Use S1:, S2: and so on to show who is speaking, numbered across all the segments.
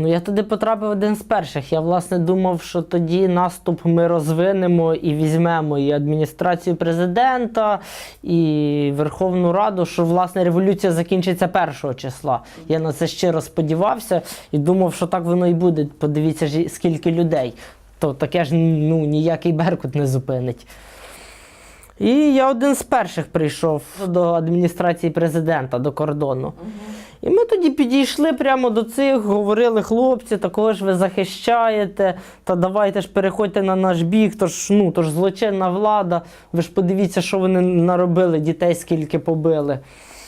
S1: Ну, я туди потрапив один з перших. Я власне думав, що тоді наступ ми розвинемо і візьмемо і адміністрацію президента, і Верховну Раду, що власне революція закінчиться першого числа. Я на це щиро сподівався і думав, що так воно і буде. Подивіться ж, скільки людей. То таке ж ну, ніякий Беркут не зупинить. І я один з перших прийшов до адміністрації президента, до кордону. І ми тоді підійшли прямо до цих, говорили, хлопці, такого ж ви захищаєте, та давайте ж переходьте на наш бік, то ж, ну, то ж злочинна влада. Ви ж подивіться, що вони наробили, дітей скільки побили.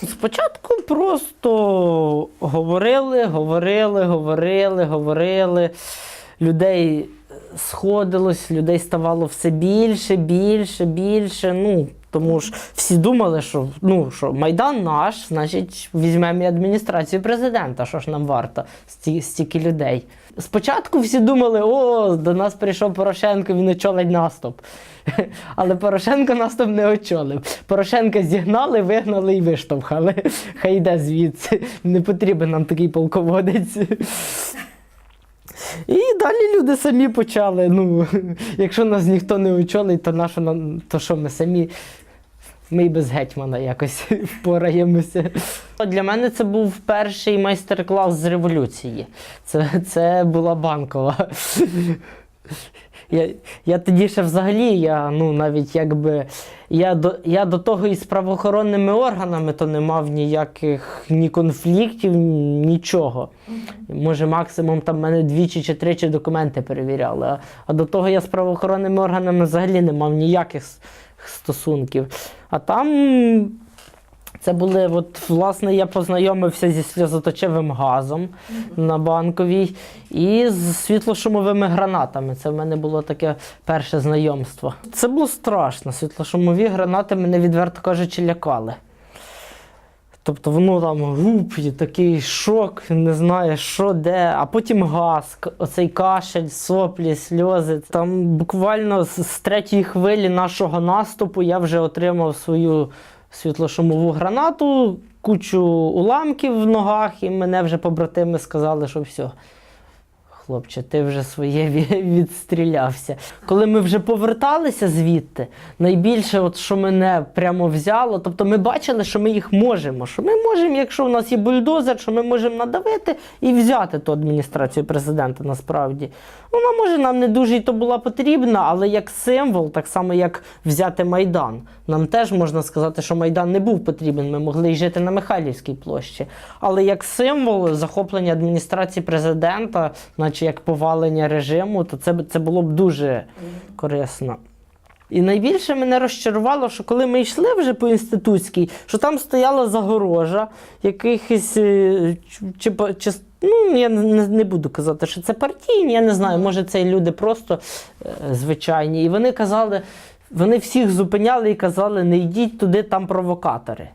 S1: Спочатку просто говорили, говорили, говорили, говорили. Людей сходилось, людей ставало все більше, більше, більше. Ну, тому ж всі думали, що, ну, що Майдан наш, значить, візьмемо і адміністрацію президента, що ж нам варто стільки людей. Спочатку всі думали, о, до нас прийшов Порошенко, він очолить наступ. Але Порошенко наступ не очолив. Порошенка зігнали, вигнали і виштовхали. Хай йде звідси. Не потрібен нам такий полководець. Далі люди самі почали. Ну, якщо нас ніхто не очолить, то нам, то що ми самі. Ми і без гетьмана якось впораємося. Для мене це був перший майстер-клас з революції. Це, це була банкова. Я, я тоді ще взагалі, я ну навіть якби я до, я до того із правоохоронними органами то не мав ніяких ні конфліктів, нічого. Може, максимум там мене двічі чи тричі документи перевіряли. А, а до того я з правоохоронними органами взагалі не мав ніяких стосунків. А там це були, от, власне, я познайомився зі сльозоточивим газом на банковій і з світлошумовими гранатами. Це в мене було таке перше знайомство. Це було страшно. Світлошумові гранати мене відверто кажучи лякали. Тобто воно там гуп, і такий шок, не знає, що де, а потім газ, оцей кашель, соплі, сльози. Там буквально з третьої хвилі нашого наступу я вже отримав свою світлошумову гранату, кучу уламків в ногах, і мене вже побратими сказали, що все. Хлопче, ти вже своє відстрілявся. Коли ми вже поверталися звідти, найбільше, от, що мене прямо взяло, тобто ми бачили, що ми їх можемо. Що ми можемо, якщо в нас є бульдозер, що ми можемо надавити і взяти ту адміністрацію президента насправді. Вона може нам не дуже і то була потрібна, але як символ, так само як взяти Майдан. Нам теж можна сказати, що Майдан не був потрібен. Ми могли й жити на Михайлівській площі. Але як символ захоплення адміністрації президента, наче як повалення режиму, то це, це було б дуже корисно. І найбільше мене розчарувало, що коли ми йшли вже по інститутській, що там стояла загорожа якихось е, чи, чи, ну, я не, не буду казати, що це партійні, я не знаю, може це люди просто е, звичайні. І вони казали, вони всіх зупиняли і казали, не йдіть туди, там провокатори.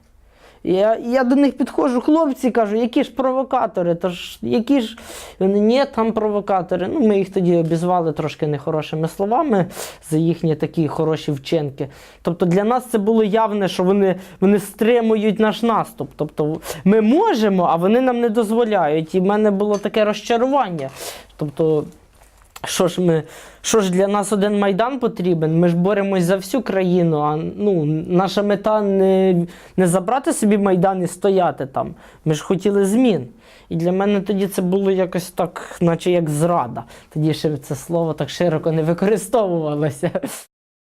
S1: Я, я до них підходжу, хлопці кажу, які ж провокатори? Тож які ж вони ні, там провокатори. Ну, ми їх тоді обізвали трошки нехорошими словами за їхні такі хороші вчинки. Тобто для нас це було явне, що вони, вони стримують наш наступ. Тобто ми можемо, а вони нам не дозволяють. І в мене було таке розчарування. Тобто, що ж ми, що ж для нас один майдан потрібен? Ми ж боремось за всю країну. А ну, наша мета не, не забрати собі майдан і стояти там. Ми ж хотіли змін. І для мене тоді це було якось так, наче як зрада. Тоді ще це слово так широко не використовувалося.